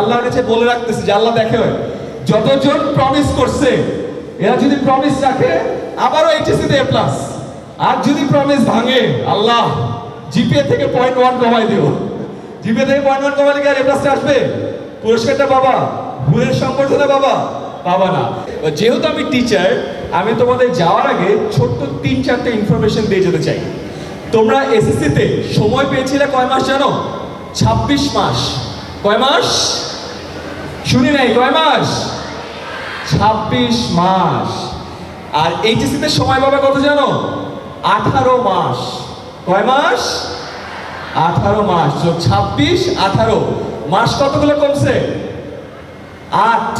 আল্লাহর কাছে বলে রাখতেছি যে আল্লাহ দেখে যতজন প্রমিস করছে, এরা যদি প্রমিস রাখে, আবারও এইচএসসি তে প্লাস আর যদি প্রমিস ভাঙে, আল্লাহ জিপিএ থেকে পয়েন্ট ওয়ান কমাই দিও। জিপিএ থেকে পয়েন্ট ওয়ান কমালে কি আর প্লাসটা আসবে? পুরস্কারটা বাবা, ভুলের সম্বর্ধনা বাবা পাবা না। যেহেতু আমি টিচার আমি তোমাদের যাওয়ার আগে ছোট্ট তিন চারটে ইনফরমেশন দিয়ে যেতে চাই। তোমরা এসএসসিতে সময় পেয়েছিলে কয় মাস জানো? ছাব্বিশ মাস। কয় মাস? শুনি নাই, কয় মাস? ছাব্বিশ মাস। আর এইচএসসি তে সময় পাবে কত জানো? আঠারো মাস। কয় মাস? আঠারো মাস। ছাব্বিশ, আঠারো। মাস কতগুলো কমছে? আট।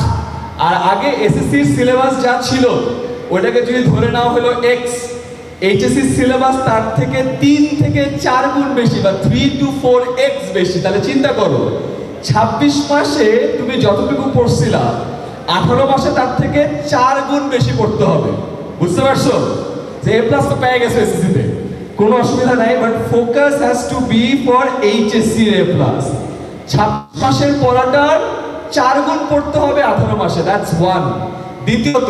আর আগে এসএসসির সিলেবাস যা ছিল ওটাকে যদি ধরে নেওয়া হলো এক্স এইচএসসির সিলেবাস তার থেকে তিন থেকে চার গুণ বেশি বা থ্রি টু ফোর এক্স বেশি। তাহলে চিন্তা করো ছাব্বিশ মাসে তুমি যতটুকু পড়ছিলা, আঠারো মাসে তার থেকে চার গুণ বেশি পড়তে হবে। বুঝতে পারছ? যে এ প্লাস তো পেয়ে গেছো এসএসসিতে কোনো অসুবিধা নাই but focus has to be for HSC A plus ছাব্বিশ মাসের পড়াটার চার গুণ পড়তে হবে আঠারো মাসে দ্যাটস ওয়ান দ্বিতীয়ত,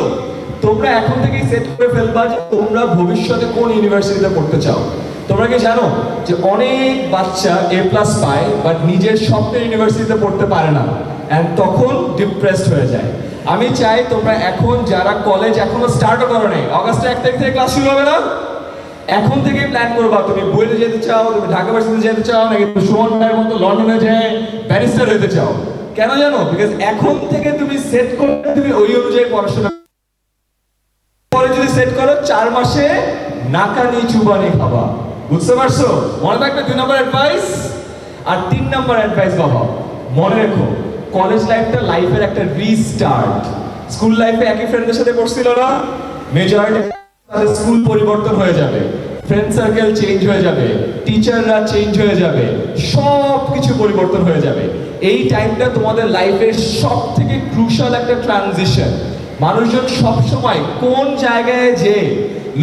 তোমরা এখন থেকেই সেট করে ফেলবা যে তোমরা ভবিষ্যতে কোন ইউনিভার্সিটিতে পড়তে চাও। তোমরা কি জানো যে অনেক বাচ্চা এ প্লাস পায় বাট নিজের স্বপ্নের ইউনিভার্সিটিতে পড়তে পারে না অ্যান্ড তখন ডিপ্রেসড হয়ে যায়। আমি চাই তোমরা এখন যারা কলেজ এখনও স্টার্টও করো নাই অগাস্টের এক তারিখ থেকে ক্লাস শুরু হবে না? এখন থেকে প্ল্যান করবা, তুমি বইতে যেতে চাও, তুমি ঢাকা ভার্সিটিতে যেতে চাও, নাকি তুমি সুমন ভাইয়ের মতো লন্ডনে যেয়ে ব্যারিস্টার হতে চাও? কেন জানো? বিকজ এখন থেকে তুমি সেট করে তুমি ওই অনুযায়ী পড়াশোনা পরে যদি সেট করো, চার মাসে নাকানি, চুবানি খাবা। বুঝতে পারছ? মনে থাকবে দুই নম্বর অ্যাডভাইস আর তিন নম্বর অ্যাডভাইস বাবা, মনে রেখো কলেজ লাইফটা লাইফের একটা রিস্টার্ট স্কুল লাইফে একই ফ্রেন্ডের সাথে পড়ছিল না মেজরিটি তাদের স্কুল পরিবর্তন হয়ে যাবে ফ্রেন্ড সার্কেল চেঞ্জ হয়ে যাবে টিচাররা চেঞ্জ হয়ে যাবে সব কিছু পরিবর্তন হয়ে যাবে। এই টাইমটা তোমাদের লাইফের সব থেকে ক্রুশাল একটা ট্রানজিশন মানুষজন সবসময় কোন জায়গায় যে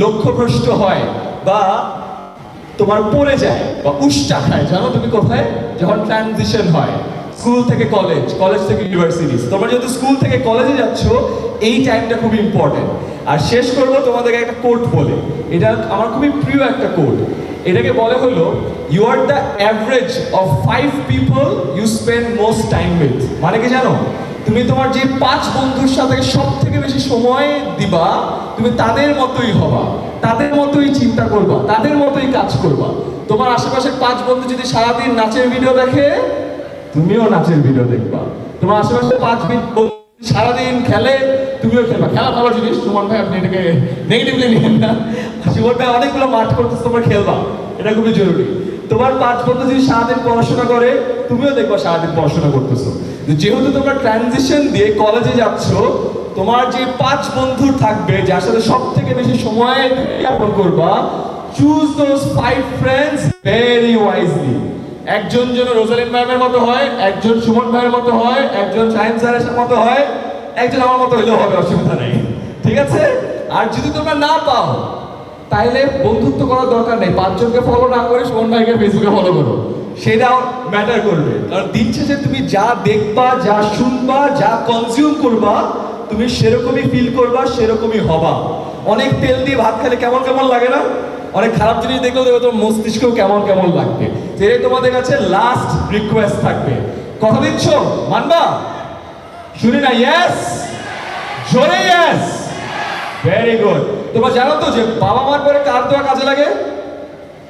লক্ষ্যভ্রষ্ট হয় বা তোমার পড়ে যায় বা উষ্টা খায়। জানো তুমি কোথায়? যখন ট্রানজিশন হয় স্কুল থেকে কলেজ কলেজ থেকে ইউনিভার্সিটি তোমরা যেহেতু স্কুল থেকে কলেজে যাচ্ছ, এই টাইমটা খুব ইম্পর্টেন্ট আর শেষ করব তোমাদেরকে একটা কোট বলে। এটা আমার খুবই প্রিয় একটা কোট এটাকে বলে হলো you are the average of five people you spend most time with মানে কি জানো? তুমি তোমার যে পাঁচ বন্ধুর সাথে সব থেকে বেশি সময় দিবা, তুমি তাদের মতোই হবা। তাদের মতোই চিন্তা করবা, তাদের মতোই কাজ করবা। তোমার আশেপাশের পাঁচ বন্ধু যদি সারাদিন নাচের ভিডিও দেখে, তুমিও নাচের ভিডিও দেখবা। তোমার আশেপাশে পাঁচ বন্ধু সারাদিন খেলে, তুমিও খেলবা। খেলা ভালো জিনিস, সুমন ভাই, আপনি এটাকে নেগেটিভলি নিবেন না। সুমন ভাই, অনেকগুলো মাঠ করতেছে, তোমার খেলবা। এটা খুবই জরুরি। তোমার পাঁচ বন্ধু যদি সারাদিন পড়াশোনা করে, তুমিও দেখবা সারাদিন পড়াশোনা করতেছো। যেহেতু তোমরা ট্রানজিশন দিয়ে কলেজে যাচ্ছ তোমার যে পাঁচ বন্ধু থাকবে, যার সাথে সব থেকে বেশি সময় যাপন করবা choose those five friends very wisely একজন যেন রোজালিন ম্যামের মতো হয়, একজন সুমন ভাইয়ের মতো হয়, একজন সায়েন্স স্যারের মতো হয়, একজন আমার মতো হইলেও হবে, অসুবিধা নেই। ঠিক আছে? আর যদি তোমরা না পাও, তাইলে বন্ধুত্ব করার দরকার নেই। পাঁচজনকে ফলো না করে সুমন ভাইকে ফেসবুকে ফলো করো। সেটাও ম্যাটার করবে। কারণ দিন শেষে তুমি যা দেখবা, যা শুনবা, যা কনজিউম করবা, তুমি সেরকমই ফিল করবা, সেরকমই হবা। অনেক তেল দিয়ে ভাত খেলে কেমন কেমন লাগে না? অনেক খারাপ জিনিস দেখলেও দেখবে তোমার মস্তিষ্কেও কেমন কেমন লাগবে। তো এটাই তোমাদের কাছে লাস্ট রিকোয়েস্ট থাকবে। কথা দিচ্ছ? মানবা? শুনি না ইয়েস জোরে ইয়েস ভেরি গুড তোমরা জানো তো যে বাবা মার পরে কার দোয়া কাজে লাগে?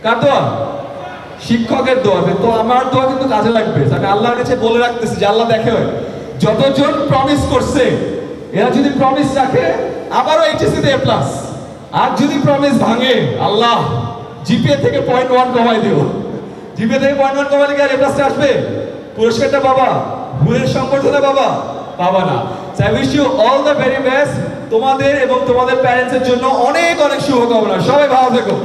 কার দোয়া? শিক্ষকের দোয়া তো আমার দোয়া কিন্তু কাজে লাগবে। আমি আল্লাহর কাছে বলে রাখতেছি যে আল্লাহ দেখে যতজন প্রমিস করছে, এরা যদি প্রমিস রাখে, আবারও এইচএসসি তে প্লাস আর যদি প্রমিস ভাঙে, আল্লাহ জিপিএ থেকে পয়েন্ট ওয়ান কমাই দিও। জিপিএ থেকে পয়েন্ট ওয়ান কমালে কি আর এ প্লাসটা আসবে? পুরস্কারটা বাবা। ভুলের সম্বর্ধনা বাবা। পাবা না। I wish you all the very best তোমাদের এবং তোমাদের প্যারেন্টসের জন্য অনেক অনেক শুভকামনা। সবাই ভালো থেকো।